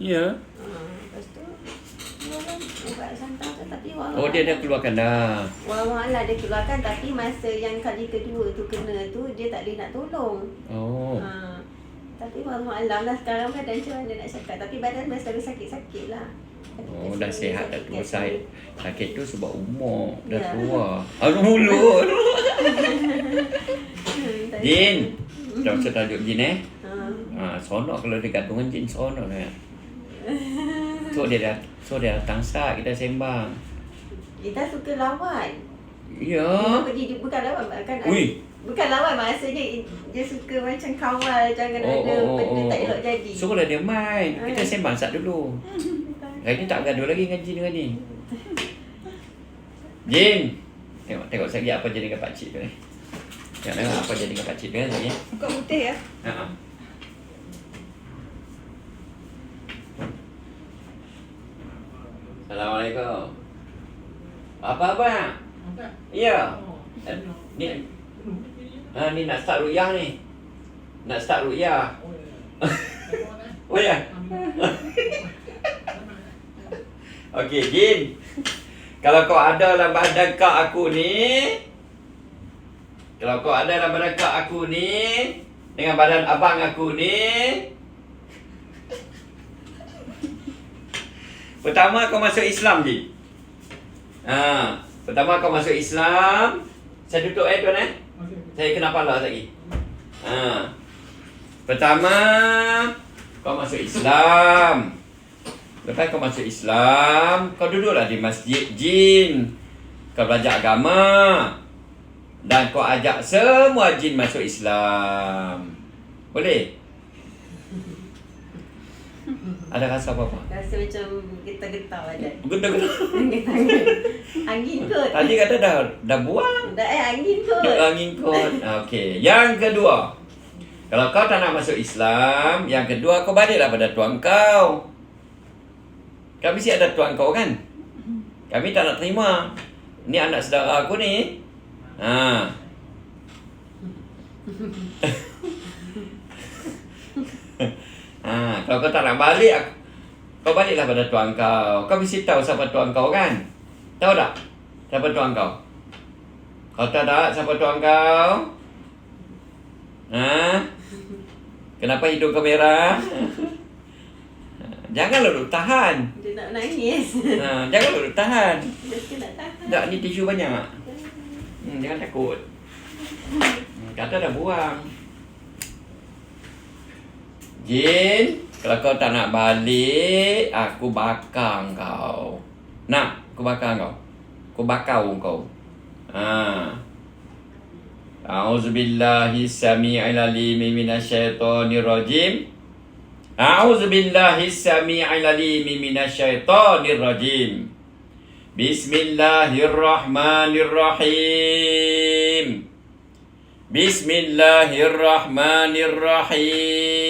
Ya. Ha, lepas tu tu tapi walau Oh dia dah keluarkan dah. Walau Allah dia keluarkan tapi masa yang kali kedua tu kena tu dia tak boleh nak tolong. Oh. Ha. Tapi walau alam lah sekarang badan macam mana nak cakap tapi badan masih selalu sakit-sakit lah. Oh dah sihat dah tua saya. Sakit tu sebab umur dah Ya. tua. Aduh mulut. Hmm, Jin. Dah macam tajuk Jin eh. Ha. Ha, sonok kalau dia gantungan Jin sonok dah. So dia dah so dia datang start kita sembang. Kita suka lawan. Ya. Dia pergi dia bukan lawan kan. Ui. Bukan lawan maksudnya dia suka macam kawal jangan Oh, ada oh, oh, benda oh, tak oh. elok jadi. So kalau dia main, kita Ah. sembang sat dulu. Hari ni tak bergaduh lagi dengan Jin dengan ni. Jin. Tengok tengok sekejap apa jadi dengan pak cik tu ni. Tengok tengok apa jadi dengan pak cik tu lagi. Buka putih ya. Ha. ha. Assalamualaikum. Apa abang? Ya. Eh, Ni Ha, ni nak start ruqyah ni. Nak start ruqyah. Oh ya. Okey, Jin. Kalau kau ada dalam badan kau aku ni, kalau kau ada dalam badan kau aku ni, dengan badan abang aku ni, pertama kau masuk Islam, Jin. Ha, pertama kau masuk Islam. Saya duduk eh tuan eh. Saya kena pala lagi. Ha. Pertama kau masuk Islam. Lepas kau masuk Islam, kau duduklah di masjid jin. Kau belajar agama. Dan kau ajak semua jin masuk Islam. Boleh? Ada rasa apa-apa? Rasa macam getar-getar badan. Guna-guna. angin kot. Tadi kata dah dah buang. Dah eh angin kot. Duk angin kot. Okey. Yang kedua. Kalau kau tak nak masuk Islam, yang kedua kau baliklah pada tuan kau. Kan mesti ada tuan kau kan? Kami tak nak terima. Ni anak saudara aku ni. Ha. ha, kalau kau tak nak balik, aku, kau baliklah pada tuan kau. Kau mesti tahu siapa tuan kau kan? Tahu tak? Siapa tuan kau? Kau tahu tak siapa tuan kau? Ha? Kenapa hidung kau merah? Janganlah duduk tahan. Dia nak nangis. Ha, jangan duduk tahan. Dia nak tahan. Tak, ni tisu banyak. Hmm, jangan takut. Hmm, kata dah buang. Jin, kalau kau tak nak balik, aku bakar kau. Nak, aku bakar kau. Aku bakar kau. Ha. A'udzu billahi samii'il alim minasyaitonir rajim. A'udzu billahi samii'il alim minasyaitonir rajim. Bismillahirrahmanirrahim. Bismillahirrahmanirrahim.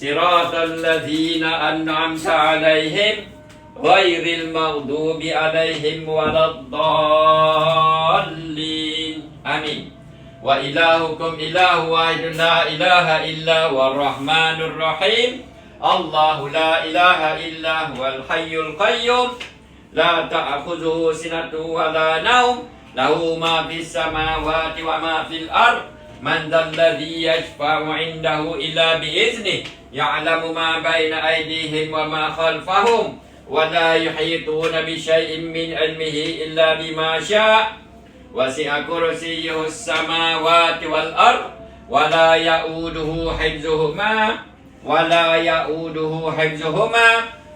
صراط الذين أنعمت عليهم غير المغضوب عليهم ولا الضالين. آمين. وإلهكم إله واحد لا إله إلا هو الرحمن الرحيم. الله لا إله إلا هو الحي القيوم. لا تأخذه سنة ولا نوم. له ما في السماوات وما في الأرض. من ذا الذي يشفع عنده إلا بإذنه ma baina aydihim wa ma khalfahum. ولا يحيطون بشيء من علمه إلا بما شاء وسع كرسيه السماوات والأرض ولا يؤوده حفظهما ولا يؤوده حفظهما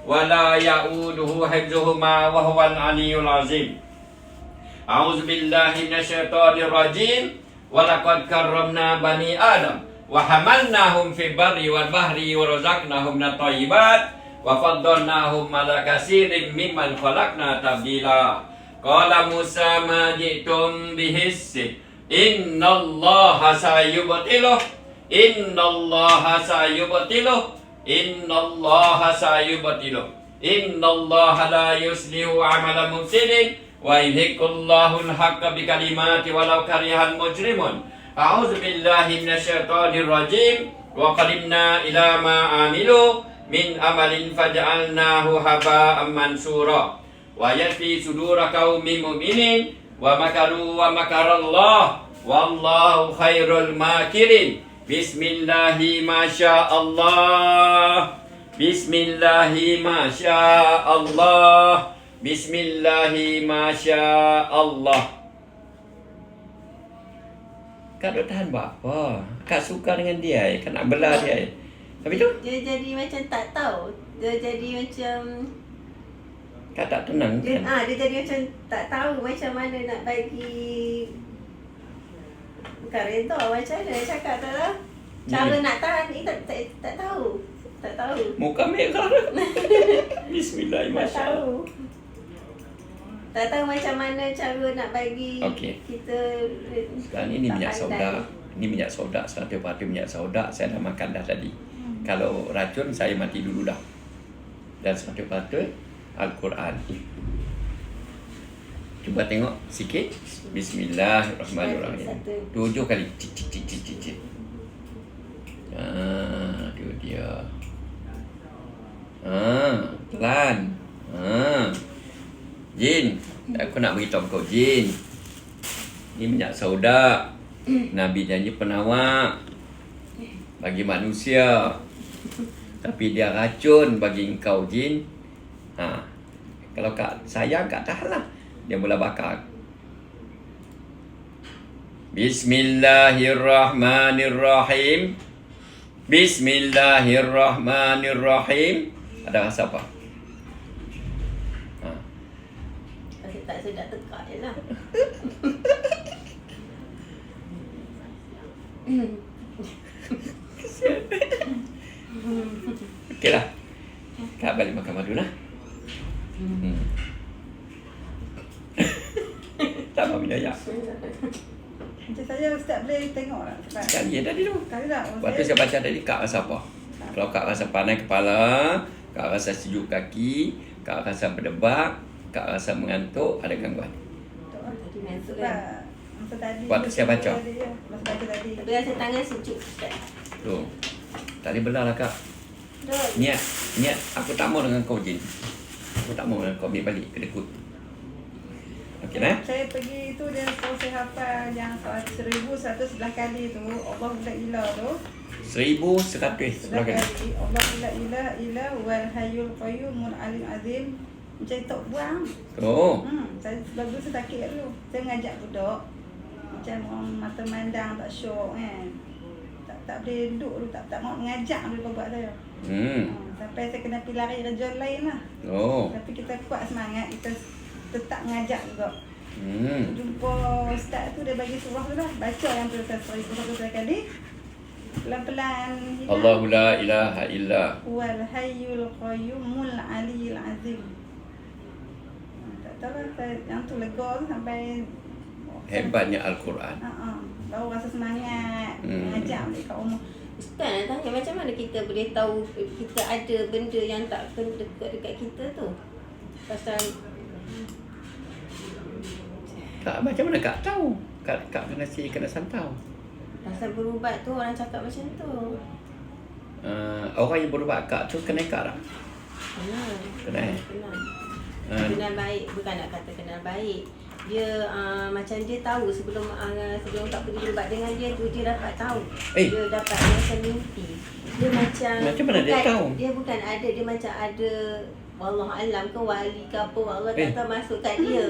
ولا يؤوده حفظهما وهو العلي العظيم أعوذ بالله من الشيطان الرجيم ولقد كرمنا بني آدم وحملناهم في البر والبحر ورزقناهم من الطيبات وفضلناهم على كثير ممن خلقنا تفضيلا. قال موسى ما جئتم به السحر. إن الله سيبطله. إن الله سيبطله. إن الله سيبطله. إن الله لا يصلح عمل مفسد. ويذيق الله الحق بكلمات ولو كره المجرمون. أعوذ بالله من الشيطان الرجيم. وقدمنا إلى ما عملوا من أمل فجعلناه هباء منثورا. ويكفي صدور قوم مؤمنين ومكروا ومكر الله. والله خير الماكرين. بسم الله ما شاء الله. بسم الله ما شاء الله. بسم الله ما شاء الله. Kak duk tahan buat apa? Kak suka dengan dia, eh? kak nak belah dia. eh? Tapi tu, Dia jadi macam tak tahu. Dia jadi macam kak tak tenang dia kan? ah dia jadi macam tak tahu macam mana nak bagi bukan redha macam mana cakap tak lah. Cara Hmm. nak tahan ni tak, tak, tak tahu. Tak tahu. Muka merah. Bismillah, Tak tahu. Tak tahu macam mana cara nak bagi Okey. kita Sekarang ni, ni minyak soda. Ini minyak soda, satu pati minyak soda. Saya dah makan dah tadi. Kalau racun, saya mati dulu dah. Dan satu patut Al-Quran. Cuba tengok sikit. Bismillahirrahmanirrahim. Tujuh kali. Cik, cik, cik, cik, cik, cik. Ah, tu dia. Ah, pelan. Ah. Jin, aku nak beritahu kau Jin. Ni minyak sauda. Nabi janji penawar bagi manusia. Tapi dia racun bagi engkau Jin. Ha. Kalau kak sayang kak tahanlah. Dia mula bakar. Bismillahirrahmanirrahim. Bismillahirrahmanirrahim. Ada rasa apa? Tak sedap tekak je lah. Okey lah. Kak balik makan madu lah. Hmm. tak mau minyak ayak. Macam saya Ustaz boleh tengok tak? Sebab Sekali je tadi tu. Sekali tak? Lepas tu saya baca tadi Kak rasa apa? Kalau Kak rasa panas kepala Kak rasa sejuk kaki Kak rasa berdebak Kak rasa mengantuk Ada gangguan. Tadi Sebab kan. Masa tadi Waktu saya baca. dia, Masa baca tadi. Tapi rasa tangan sejuk. Tu Tadi belah lah Kak. Niat Niat. Aku tak mau dengan kau Jin. Aku tak mau dengan kau. Ambil balik ke dekut Okey nah Saya pergi tu dia suruh saya hafal yang 1111 kali tu. Allah la ilah tu. Seribu seratus Sebelah Sebelah kali. Allah la ilah ilah wal hayyul qayyumul alim azim Macam tak buang Oh Hmm, saya tu saya sakit kat dulu. Saya ngajak budak. Macam orang mata mandang tak syok kan. Tak tak boleh duduk dulu, tak tak mau mengajak dulu buat saya. Hmm Hmm, sampai saya kena pergi lari kerja lain lah. Oh Tapi kita kuat semangat, kita tetap ngajak juga. Hmm Jumpa ustaz tu dia bagi surah tu lah. Baca yang tu saya seribu satu kali. Pelan-pelan hilang. Allahu la ilaha illa Wal hayyul qayyumul aliyil azim. Lah, saya, yang tu lega tu sampai Hebatnya Al-Quran Ha ah. Baru rasa semangat Hmm. hmm. Ngajak balik kat rumah Ustaz nak tanya macam mana kita boleh tahu kita ada benda yang tak kena dekat dekat kita tu? Pasal Tak macam mana Kak tahu Kak, Kak kena si kena santau pasal berubat tu orang cakap macam tu. uh, Orang yang berubat Kak tu kena Kak tak? Kenal. Kenal, eh? Kenal. Uh, Kenal baik bukan nak kata kenal baik. Dia uh, macam dia tahu sebelum uh, sebelum tak pergi berubat dengan dia tu dia dapat tahu. Eh. Dia dapat macam mimpi. Dia macam Macam mana dia bukan- tahu? Dia bukan ada dia macam ada wallah alam ke wali ke apa Allah Eh. kata masuk kat dia.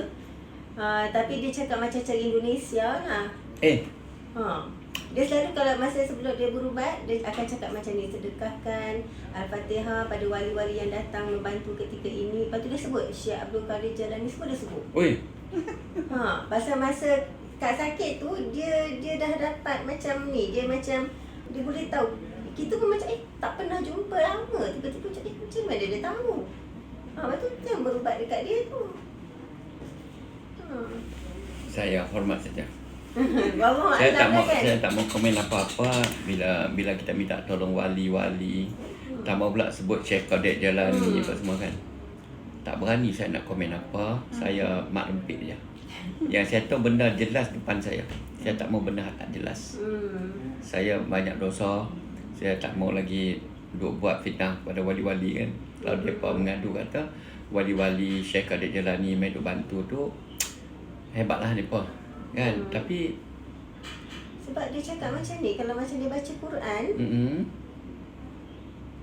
Uh, tapi dia cakap macam cara Indonesia lah. Eh Ha. Dia selalu kalau masa sebelum dia berubat, dia akan cakap macam ni, sedekahkan Al-Fatihah pada wali-wali yang datang membantu ketika ini. Lepas tu dia sebut Syekh Abdul Qadir Jalani semua dia sebut. Oi Ha, pasal masa Kak sakit tu dia dia dah dapat macam ni, dia macam dia boleh tahu. Kita pun macam eh tak pernah jumpa lama. Tiba-tiba macam eh Macam mana dia tahu? Ha, betul tu yang berubat dekat dia tu. Ha. Saya hormat saja. Saya tak mau kan? saya tak mau komen apa-apa bila bila kita minta tolong wali-wali. Tak mau pula sebut Syekh Qadir Jalani Hmm. apa semua kan. Tak berani saya nak komen apa. Saya mak empit je. Yang saya tahu benda jelas depan saya. Saya tak mau benda tak jelas. Hmm. Saya banyak dosa. Saya tak mau lagi duk buat fitnah pada wali-wali kan. Kalau mereka mengadu kata wali-wali Syekh Qadir Jalani mai duk bantu tu hebatlah mereka kan. Hmm. Tapi Sebab dia cakap macam ni, kalau macam dia baca Quran, mm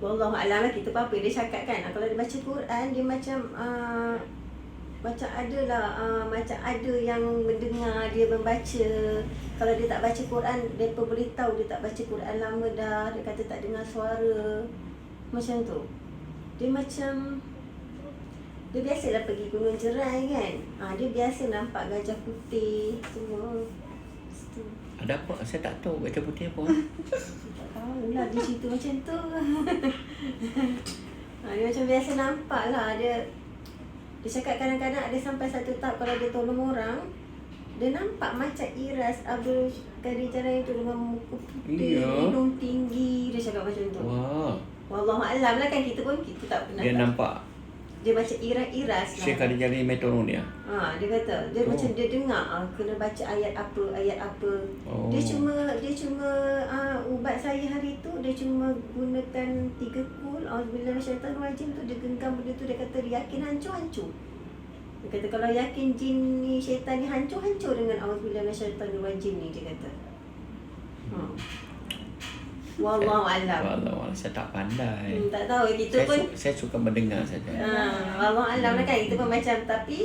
Wallahu alam lah kita apa dia cakap kan. Kalau dia baca Quran, dia macam uh, macam ada lah uh, macam ada yang mendengar dia membaca kalau dia tak baca Quran dia pun boleh tahu dia tak baca Quran lama dah dia kata tak dengar suara macam tu dia macam dia biasalah pergi gunung jerai kan ha, dia biasa nampak gajah putih semua ada apa? Saya tak tahu baca putih apa. Tak tahu lah dia cerita macam tu ha, Dia macam biasa nampak lah Dia Dia cakap kadang-kadang ada sampai satu tahap Kalau dia tolong orang Dia nampak macam Iras Abdul Kadir Jalani tu Dengan muka putih Ya. Hidung tinggi Dia cakap macam tu Wah. Wallahualam lah kan Kita pun kita tak pernah Dia tahu. nampak Dia macam iras-iras lah Syekh tolong dia. Ha, dia kata dia Oh. macam dia dengar ah, kena baca ayat apa ayat apa. Oh. Dia cuma dia cuma ah, ubat saya hari tu dia cuma gunakan tiga kul auzubillahi minasyaitanir rajim tu dia genggam benda tu dia kata dia yakin hancur-hancur. Dia kata kalau yakin jin ni syaitan ni hancur-hancur dengan auzubillahi minasyaitanir rajim ni dia kata. Ha. Wallahu alam. Walau saya tak pandai. Hmm, tak tahu. Kita Saya, pun su- saya suka mendengar saja. Ha, Allah alam lah kan. Kita pun macam tapi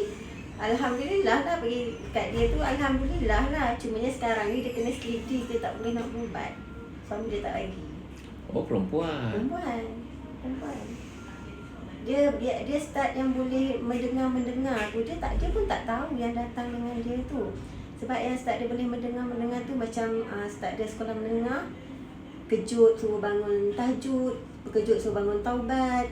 Alhamdulillah lah pergi kat dia tu Alhamdulillah lah. Cumanya sekarang ni dia kena selidis Dia tak boleh nak berubat Suami dia tak bagi. Oh perempuan. Perempuan. Perempuan. Dia, dia dia start yang boleh mendengar-mendengar tu. Dia tak dia pun tak tahu yang datang dengan dia tu. Sebab yang start dia boleh mendengar-mendengar tu Macam uh, start dia sekolah mendengar Kejut suruh bangun tahajud Kejut suruh bangun taubat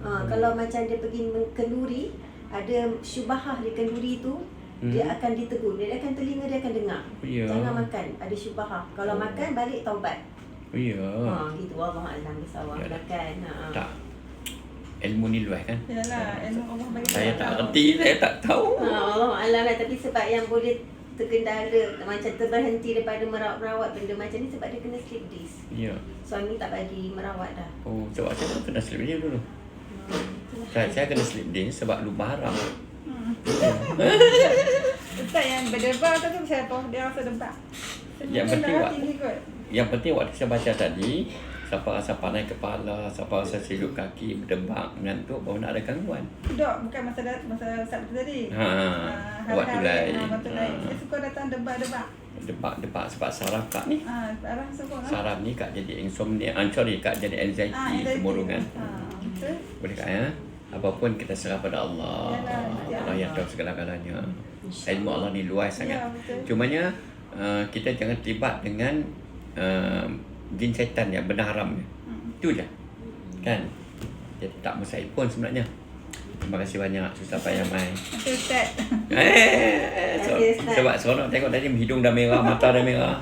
Ha, kalau macam dia pergi kenduri, ada syubahah di kenduri tu, Hmm. dia akan ditegur. Dia akan telinga dia akan dengar. Ya. Jangan makan, ada syubahah. Kalau Oh. makan balik taubat. Oh ya. Ha, gitu Allah alam bersawah Ya. makan. Ha. Tak. Ilmu ni luas kan? Yalah, ilmu Allah bagi Saya tahu. tak reti, saya tak tahu. Ha, Allah alam lah tapi sebab yang boleh tergendala macam terberhenti daripada merawat-merawat benda macam ni sebab dia kena sleep disc. Ya. Suami tak bagi merawat dah. Oh, sebab saya pun kena slip dia dulu. Hmm. Saya, saya kena slip dia sebab lupa haram. Hmm. Ustaz yang berdebar tu tu siapa? Dia rasa debar. Yang penting tinggi kot. Yang penting waktu saya baca tadi, siapa rasa panas kepala, siapa rasa silup kaki, berdebak, mengantuk, baru nak ada gangguan. Dok, bukan masa masa Sabtu tadi. Ha, Ah, waktu hari-hari, lain. ah, waktu lain. Ha. Saya suka datang debar-debar. Debak-debak sebab saraf kak ni. Ah, arah suka. ah. Saraf ni kak jadi insomnia, ah, sorry kak jadi anxiety, Ah, anxiety. kemurungan. Ah, betul. Boleh kak ya? Apapun kita serah pada Allah. Yalah, ya Allah yang tahu segala-galanya. Ilmu Allah ni luas sangat. Ya. Cumanya uh, kita jangan terlibat dengan uh, jin syaitan yang benar haram ni. Hmm. Itu je. Kan? Jadi tak mustahil pun sebenarnya. Terima kasih banyak susah payah mai. Ustaz. Eh, so, sebab seronok tengok tadi hidung dah merah, mata dah merah.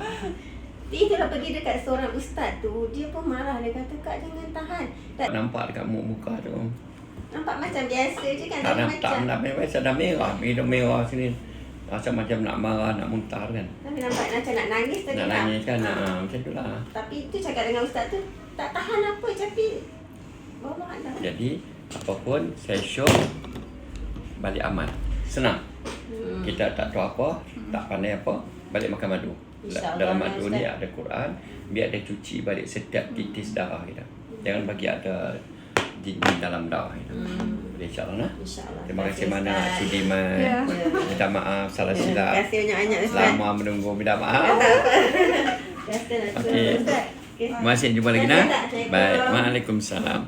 Itulah pergi dekat seorang ustaz tu, dia pun marah. Dia kata, Kak jangan tahan. Tak, Nampak dekat muka muka tu. nampak macam biasa je kan. Tak tak macam, nak merah, saya dah merah, hidung merah sini. Rasa macam nak marah, nak muntah kan. tapi nampak macam nak nangis tadi Nak tak? nangis kan, Ha. ha. macam tu lah. Tapi tu cakap dengan ustaz tu, tak tahan apa tapi Allah Allah. Jadi, apapun, saya show balik amal. Senang. Hmm. Kita tak tahu apa, tak pandai apa, balik makan madu. InsyaAllah, Dalam madu ni ada Quran, biar dia cuci balik setiap titis darah kita. Jangan bagi ada jin dalam darah kita. Hmm. InsyaAllah nah. InsyaAllah. Terima kasih mana Sudiman. Ya. Ya. Minta maaf salah Terima silap. kasih banyak-banyak Ustaz. Lama menunggu minta maaf. Nak Okey. Ustaz. Okay. Masih jumpa lagi Terima nah. kasih, Ustaz. Baik. Waalaikumsalam.